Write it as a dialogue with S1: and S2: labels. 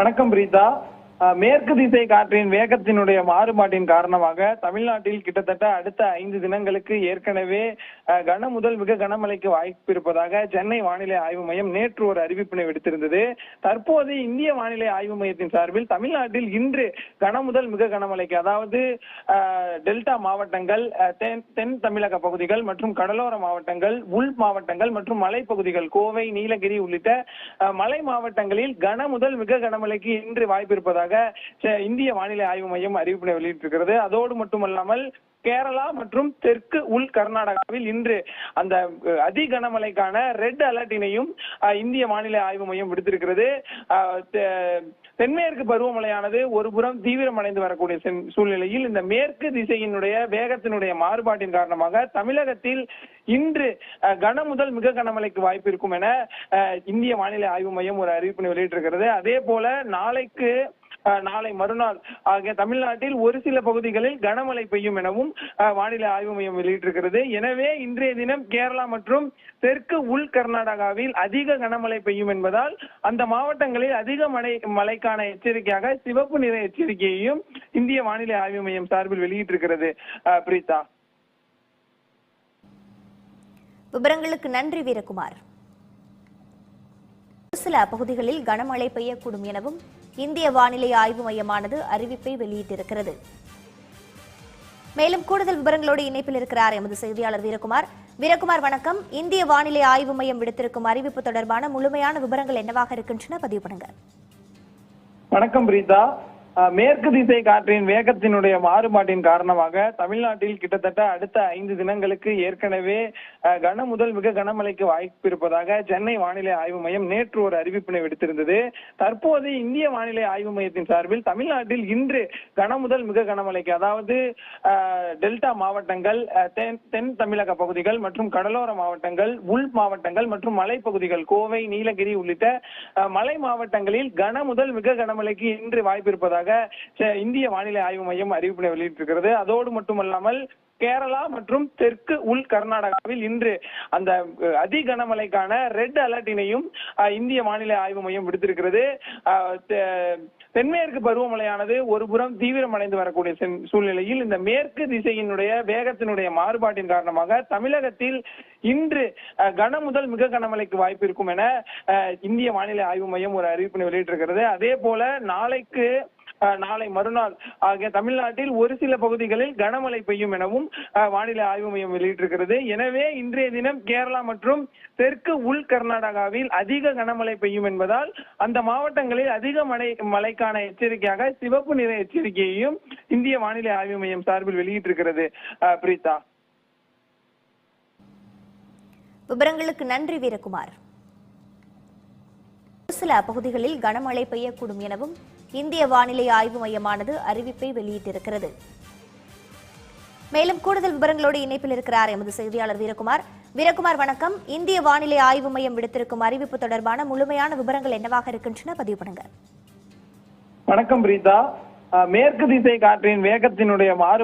S1: வணக்கம் பிரீதா. மேற்கு திசை காற்றின் வேகத்தினுடைய மாறுபாட்டின் காரணமாக தமிழ்நாட்டில் கிட்டத்தட்ட அடுத்த ஐந்து தினங்களுக்கு ஏற்கனவே கன முதல் மிக கனமழைக்கு வாய்ப்பு இருப்பதாக சென்னை வானிலை ஆய்வு மையம் நேற்று ஒரு அறிவிப்பினை விடுத்திருந்தது. தற்போது இந்திய வானிலை ஆய்வு மையத்தின் சார்பில் தமிழ்நாட்டில் இன்று கன முதல் மிக கனமழைக்கு அதாவது டெல்டா மாவட்டங்கள் தென் தென் தமிழக பகுதிகள் மற்றும் கடலோர மாவட்டங்கள் உள் மாவட்டங்கள் மற்றும் மலைப்பகுதிகள் கோவை நீலகிரி உள்ளிட்ட மலை மாவட்டங்களில் கன முதல் மிக கனமழைக்கு இன்று வாய்ப்பு இருப்பதாக செ- இந்திய வானிலை ஆய்வு மையம் அறிவிப்பினை வெளியிட்டிருக்கிறது. அதோடு மட்டுமல்லாமல் கேரளா மற்றும் தெற்கு உள் கர்நாடகாவில் இன்று அந்த அதி கனமழைக்கான ரெட் அலர்ட்டினையும் இந்திய வானிலை ஆய்வு மையம் விடுத்திருக்கிறது. தென்மேற்கு பருவமழையானது ஒரு புறம் தீவிரமடைந்து வரக்கூடிய சென்- சூழ்நிலையில் இந்த மேற்கு திசையினுடைய வேகத்தினுடைய மாறுபாட்டின் காரணமாக தமிழகத்தில் இன்று கன முதல் மிக கனமழைக்கு வாய்ப்பு இருக்கும் என இந்திய வானிலை ஆய்வு மையம் ஒரு அறிவிப்பினை வெளியிட்டிருக்கிறது. அதே போல நாளைக்கு நாளை மறுநாள். ஆகிய தமிழ்நாட்டில் ஒரு சில பகுதிகளில் கனமழை பெய்யும் எனவும் வானிலை ஆய்வு மையம் வெளியிட்டிருக்கிறது. எனவே இன்றைய தினம் கேரளா மற்றும் தெற்கு உள் கர்நாடகாவில் அதிக கனமழை பெய்யும் என்பதால் அந்த மாவட்டங்களில் அதிக மழை மழைக்கான எச்சரிக்கையாக சிவப்பு நிற எச்சரிக்கையையும் இந்திய வானிலை ஆய்வு மையம் சார்பில் வெளியிட்டிருக்கிறது. அஹ், பிரீதா
S2: விவரங்களுக்கு நன்றி வீரகுமார். சில பகுதிகளில் கனமழை பெய்யக்கூடும் எனவும் இந்திய வானிலை ஆய்வு மையமானது அறிவிப்பை வெளியிட்டிருக்கிறது. மேலும் கூடுதல் விவரங்களோடு இணைப்பில் இருக்கிறார் எமது செய்தியாளர் வீரகுமார். வீரகுமார் வணக்கம். இந்திய வானிலை ஆய்வு மையம் விடுத்திருக்கும் அறிவிப்பு தொடர்பான முழுமையான விவரங்கள் என்னவாக இருக்கின்றன? பதிவு பண்ணுங்க.
S1: வணக்கம் பிரீதா. மேற்கு திசை காற்றின் வேகத்தினுடைய மாறுபாட்டின் காரணமாக தமிழ்நாட்டில் கிட்டத்தட்ட அடுத்த ஐந்து தினங்களுக்கு ஏற்கனவே கன முதல் மிக கனமழைக்கு வாய்ப்பு இருப்பதாக சென்னை வானிலை ஆய்வு மையம் நேற்று ஒரு அறிவிப்பினை விடுத்திருந்தது. தற்போது இந்திய வானிலை ஆய்வு மையத்தின் சார்பில் தமிழ்நாட்டில் இன்று கன முதல் மிக கனமழைக்கு அதாவது டெல்டா மாவட்டங்கள் தென் தமிழக பகுதிகள் மற்றும் கடலோர மாவட்டங்கள் உள் மாவட்டங்கள் மற்றும் மலைப்பகுதிகள் கோவை நீலகிரி உள்ளிட்ட மலை மாவட்டங்களில் கன முதல் மிக கனமழைக்கு இன்று வாய்ப்பு இருப்பதாக செ- இந்திய வானிலை ஆய்வு மையம் அறிவிப்பினை வெளியிட்டிருக்கிறது. அதோடு மட்டுமல்லாமல் கேரளா மற்றும் தெற்கு உள் கர்நாடகாவில் இன்று அந்த அதி கனமழைக்கான ரெட் அலர்ட்டினையும் இந்திய வானிலை ஆய்வு மையம் விடுத்திருக்கிறது. தென்மேற்கு பருவமழையானது ஒரு புறம் தீவிரமடைந்து வரக்கூடிய சென்- சூழ்நிலையில் இந்த மேற்கு திசையினுடைய வேகத்தினுடைய மாறுபாட்டின் காரணமாக தமிழகத்தில் இன்று கன முதல் மிக கனமழைக்கு வாய்ப்பு இருக்கும் என அஹ், இந்திய வானிலை ஆய்வு மையம் ஒரு அறிவிப்பினை வெளியிட்டிருக்கிறது. அதே போல நாளைக்கு நாளை மறுநாள். ஆகிய தமிழ்நாட்டில் ஒரு சில பகுதிகளில் கனமழை பெய்யும் எனவும் வானிலை ஆய்வு மையம் வெளியிட்டிருக்கிறது. எனவே இன்றைய தினம் கேரளா மற்றும் தெற்கு உள் கர்நாடகாவில் அதிக கனமழை பெய்யும் என்பதால் அந்த மாவட்டங்களில் அதிக மழை மழைக்கான எச்சரிக்கையாக சிவப்பு நிற எச்சரிக்கையையும் இந்திய வானிலை ஆய்வு மையம் சார்பில் வெளியிட்டிருக்கிறது. பிரீதா
S2: விவரங்களுக்கு நன்றி வீரகுமார். சில பகுதிகளில் கனமழை பெய்யக்கூடும் எனவும் இந்திய வானிலை ஆய்வு மையமானது அறிவிப்பை வெளியிட்டிருக்கிறது. மேலும் கூடுதல் விவரங்களோடு இணைப்பில் இருக்கிறார் எமது செய்தியாளர் வீரகுமார். வீரகுமார் வணக்கம். இந்திய வானிலை ஆய்வு மையம் விடுத்திருக்கும் அறிவிப்பு தொடர்பான முழுமையான விவரங்கள் என்னவாக இருக்கின்றன? பதிவு பண்ணுங்க.
S1: வணக்கம் பிரீதா. மேற்கு திசை காற்றின் வேகத்தினுடைய மாறு